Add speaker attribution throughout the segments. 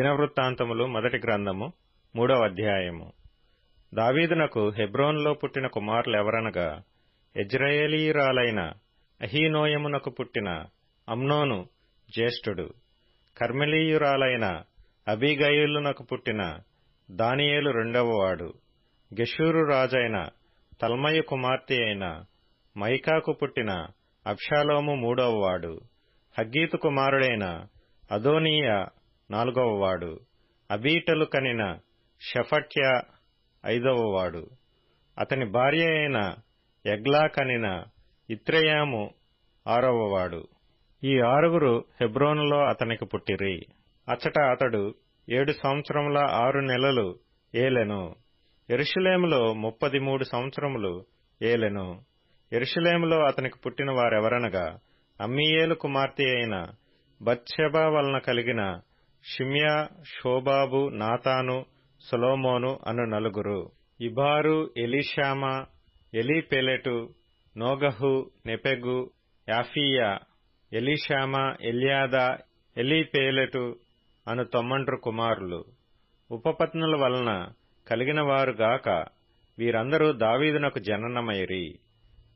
Speaker 1: దినవృత్తాంతములు మొదటి గ్రంథము మూడవ అధ్యాయము. దావీదునకు హెబ్రోన్లో పుట్టిన కుమారులెవరనగా ఎజ్రాయేలీయురాలైన అహీనోయమునకు పుట్టిన అమ్నోను జ్యేష్ఠుడు. కర్మెలీయురాలైన అబీగయులునకు పుట్టిన దానియేలు రెండవవాడు గెషూరు రాజైన తల్మయ కుమార్తె అయిన మైకాకు పుట్టిన అబ్షాలోము మూడవవాడు హగ్గీతు కుమారుడైన అదోనీయ నాలుగవవాడు. అబీటలు కనిన షఫట్య ఐదవవాడు. అతని భార్య అయిన ఎగ్లా కనిన ఇత్రయాము ఆరవవాడు. ఈ ఆరుగురు హెబ్రోనులో అతనికి పుట్టిరి. అచ్చట అతడు ఏడు సంవత్సరముల ఆరు నెలలు ఏలెను. ఎరుషులేములో ముప్పది మూడు సంవత్సరములు ఏలెను. ఎరుషులేములో అతనికి పుట్టిన వారెవరనగా అమ్మీయేలు కుమార్తె అయిన బత్షెబా వలన కలిగిన షిమ్యా షోబాబు నాతాను సొలోమోను అను నలుగురు. ఇబారు ఎలీషామ ఎలీపెలెటు నోగహు నెపెగు యాఫీయా ఎలీషామ ఎల్యాదా ఎలీపేలెటు అను తొమ్మండ్రు కుమారులు. ఉపపత్నుల వలన కలిగిన వారుగాక వీరందరూ దావీదునకు జననమైరి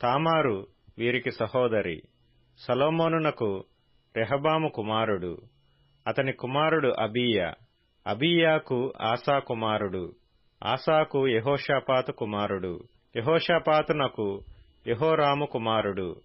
Speaker 1: తామారు వీరికి సహోదరి. సలోమోనునకు రెహబాము కుమారుడు. అతని కుమారుడు అబీయా. అబీయాకు ఆసా కుమారుడు. ఆసాకు యహోషాపాతు కుమారుడు. యహోషాపాతునకు యహోరాము కుమారుడు.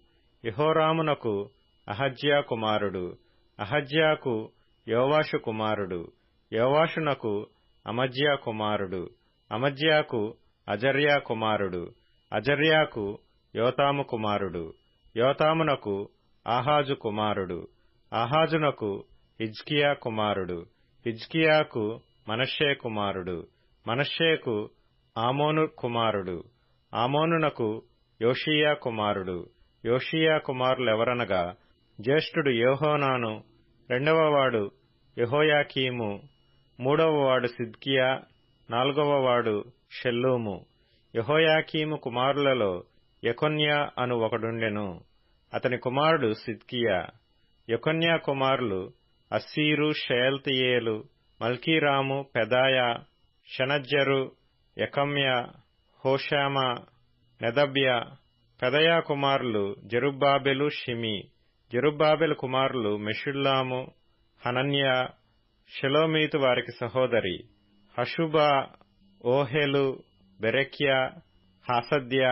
Speaker 1: యహోరామునకు అహజ్యా కుమారుడు. అహజ్యాకు యోవాషు కుమారుడు. యోవాషునకు అమజ్యా కుమారుడు. అమజ్యాకు అజర్యా కుమారుడు. అజర్యాకు యోతాము కుమారుడు. యోతామునకు ఆహాజు కుమారుడు. ఆహాజునకు ఇజ్కియా కుమారుడు. ఇజ్కియాకు మనషే కుమారుడు. మనషేకు ఆమోను కుమారుడు. ఆమోనునకు యోషియా కుమారుడు. యోషియా కుమారులెవరనగా జ్యేష్ఠుడు యోహోనాను రెండవవాడు యహోయాకీము మూడవవాడు సిద్కియా నాలుగవవాడు షెల్లూము. యహోయాకీము కుమారులలో యకొన్యా అను ఒకడుండెను. అతని కుమారుడు సిద్కియా. యకొన్యా కుమారులు అస్సీరు షేల్తియేలు మల్కీరాము పెదాయా షనజ్జరు యకమ్య హోషామా నెదబ్య పెదయా కుమారులు జరుబ్బాబెలు షిమి జరుబ్బాబెలు కుమారులు మెషుల్లాము హనన్య షెలోమీతు వారికి సహోదరి హషుబా ఓహెలు బెరెక్య హాసద్య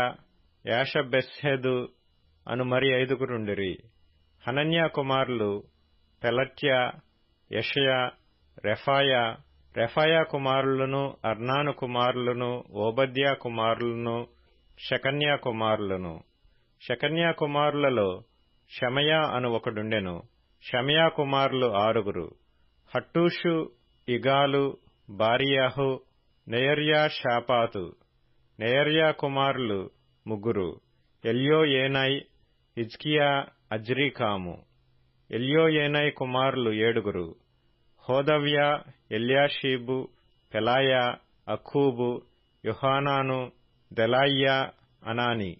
Speaker 1: యాషబెస్హెదు అను మరి ఐదుగురుండిరి హనన్యా కుమారులు పెలట్య యషయ రెఫాయ రెఫాయా కుమారులను అర్నాను కుమారులను ఓబద్యా కుమారులను శకన్యా కుమారులను. శకన్యా కుమారులలో షమయా అను ఒకడుండెను. షమయా కుమారులు ఆరుగురు. హట్టూషు ఇగాలు బారియాహు నెయర్యా షాపాతు. నెయర్యా కుమారులు ముగ్గురు. ఎల్యో ఏనై ఇజ్కియా అజ్రీకాము. ఎల్యో ఏనై కుమారులు ఏడుగురు హోదవ్య ఎల్యాషీబు పెలాయా అఖూబు యుహానాను దెలాయ్యా అనాని